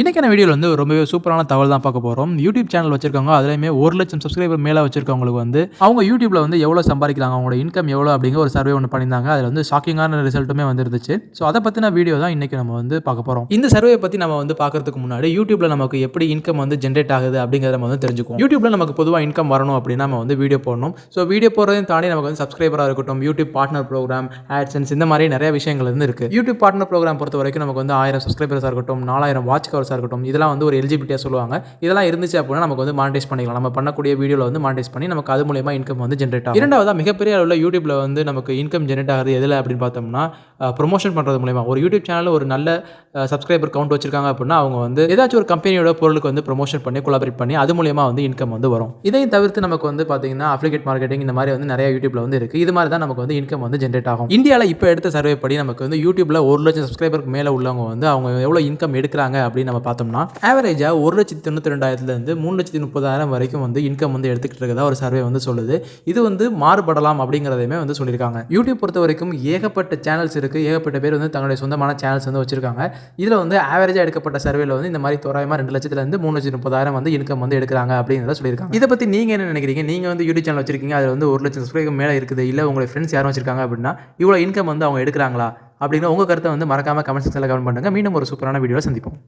இன்றைக்கான வீடியோவில் வந்து ரொம்பவே சூப்பரான தகவல் தான் பார்க்க போகிறோம் யூடியூப் சேனல் வச்சிருக்காங்க அதுலேயுமே ஒரு லட்சம் சப்ஸ்கிரைபர் மேலே வச்சிருக்கவங்களுக்கு வந்து அவங்க யூடியூப்பில் வந்து எவ்வளோ சம்பாதிக்கிறாங்க அவங்களோட இன்கம் எவ்வளோ அப்படிங்கிற ஒரு சர்வே ஒன்று பண்ணியிருந்தாங்க. அதில் வந்து ஷாக்கிங்கான ரிசல்ட்டுமே வந்துருந்துச்சு. ஸோ அதை பற்றின வீடியோ தான் இன்றைக்கி நம்ம வந்து பார்க்க போகிறோம் இந்த சர்வே பற்றி நம்ம வந்து பார்க்கறதுக்கு முன்னாடி யூடியூப்பில் நமக்கு எப்படி இன்கம் வந்து ஜென்ரேட் ஆகுது அப்படிங்கிறத நம்ம வந்து தெரிஞ்சுக்கும் யூடியூப்பில் நமக்கு பொதுவாக இன்கம் வரணும் அப்படின்னா நம்ம வந்து வீடியோ போடணும். ஸோ வீடியோ போடுறதையும் தாண்டி நமக்கு வந்து சப்ஸ்கிரைபராக இருக்கட்டும் யூடியூப் பார்ட்னர் ப்ரோக்ராம் ஆட்சன்ஸ் இந்த மாதிரி நிறைய விஷயங்கள் வந்து இருக்குது யூடியூப் பார்ட்னர் ப்ரோக்ராம் பொறுத்த வரைக்கும் நமக்கு வந்து ஆயிரம் சப்ஸ்கிரைபர்ஸாக இருக்கட்டும் நாலாயிரம் வாட்ச் கவர்ஸாக இருக்கட்டும் இதெல்லாம் வந்து ஒரு எலிஜிபிலிட்டியாக சொல்லுவாங்க. இதெல்லாம் இருந்துச்சு அப்படின்னா நமக்கு வந்து மானிடைஸ் பண்ணிக்கலாம். நம்ம பண்ணக்கூடிய வீடியோவில் வந்து மானிடைஸ் பண்ணி நமக்கு அது மூலயமா இன்கம் வந்து ஜென்ரேட் ஆகும். இரண்டாவதாக மிகப்பெரிய அளவில் யூடியூப்பில் வந்து நமக்கு இன்கம் ஜென்ரேட் ஆகுது எதில் அப்படின்னு பார்த்தோம்னா ப்ரொமோஷன் பண்ணுறது மூலயமா. ஒரு யூடியூப் சேனலில் ஒரு நல்ல சப்ஸ்கிரைபர் கவுண்ட் வச்சிருக்காங்க அப்படின்னா அவங்க வந்து ஏதாச்சும் ஒரு கம்பெனியோட பொருளுக்கு வந்து ப்ரொமோஷன் பண்ணி கொலாபரேட் பண்ணி அது மூலயமா வந்து இன்கம் வந்து வரும். இதையும் தவிர்த்து நமக்கு வந்து பார்த்தீங்கன்னா அப்ளிகேட் மார்க்கெட்டிங் இந்த மாதிரி வந்து நிறைய யூடியூப்ல வந்து இருக்குது இது மாதிரி தான் நமக்கு வந்து இன்கம் வந்து ஜென்ரேட் ஆகும். இந்தியாவில் இப்போ எடுத்த சர்வே படி நமக்கு வந்து யூடியூப்ல ஒரு லட்சம் சப்ஸ்கிரைபருக்கு மேலே உள்ளவங்க வந்து அவங்க எவ்வளோ இன்கம் எடுக்கிறாங்க அப்படின்னு நம்ம பார்த்தோம்னா ஆவரேஜாக ஒரு லட்சத்தி தொண்ணூற்றி ரெண்டாயிரத்துலேருந்து மூணு லட்சத்தி முப்பதாயிரம் வரைக்கும் வந்து இன்கம் வந்து எடுத்துக்கிட்டு இருக்கதா ஒரு சர்வே வந்து சொல்லுது. இது வந்து மாறுபடலாம் அப்படிங்கிறதையுமே வந்து சொல்லியிருக்காங்க. யூடியூப் பொறுத்த வரைக்கும் ஏகப்பட்ட சேனல்ஸ் இருக்குது ஏகப்பட்ட பேர் வந்து தங்களுடைய சொந்தமான சேனல்ஸ் வந்து வச்சுருக்காங்க. இதில் வந்து ஆவரேஜாக எடுக்கப்பட்ட சர்வேல வந்து இந்த மாதிரி தோராயமாக ரெண்டு லட்சத்துலேருந்து மூணு லட்சத்தி முப்பதாயிரம் வந்து இன்கம் வந்து எடுக்கிறாங்க அப்படிங்கிறத சொல்லியிருக்காங்க. இதை பற்றி நீங்கள் என்ன நினைக்கிறீங்க? நீங்கள் வந்து யூடியூப் சேனல் வச்சிருக்கீங்க. அதில் வந்து ஒரு லட்சம் சப்ஸ்கிரைபர் மேலே இருக்குது. இல்லை உங்களுடைய ஃப்ரெண்ட்ஸ் யாரும் வச்சிருக்காங்க அப்படின்னா இவ்வளோ இன்கம் வந்து அவங்க எடுக்கிறாங்களா? அப்படின்னு உங்கள் கருத்தை வந்து மறக்காமல் கமெண்ட் செக்ஷனில் கமெண்ட் பண்ணுங்கள் மீண்டும் ஒரு சூப்பரான வீடியோவில் சந்திப்போம்.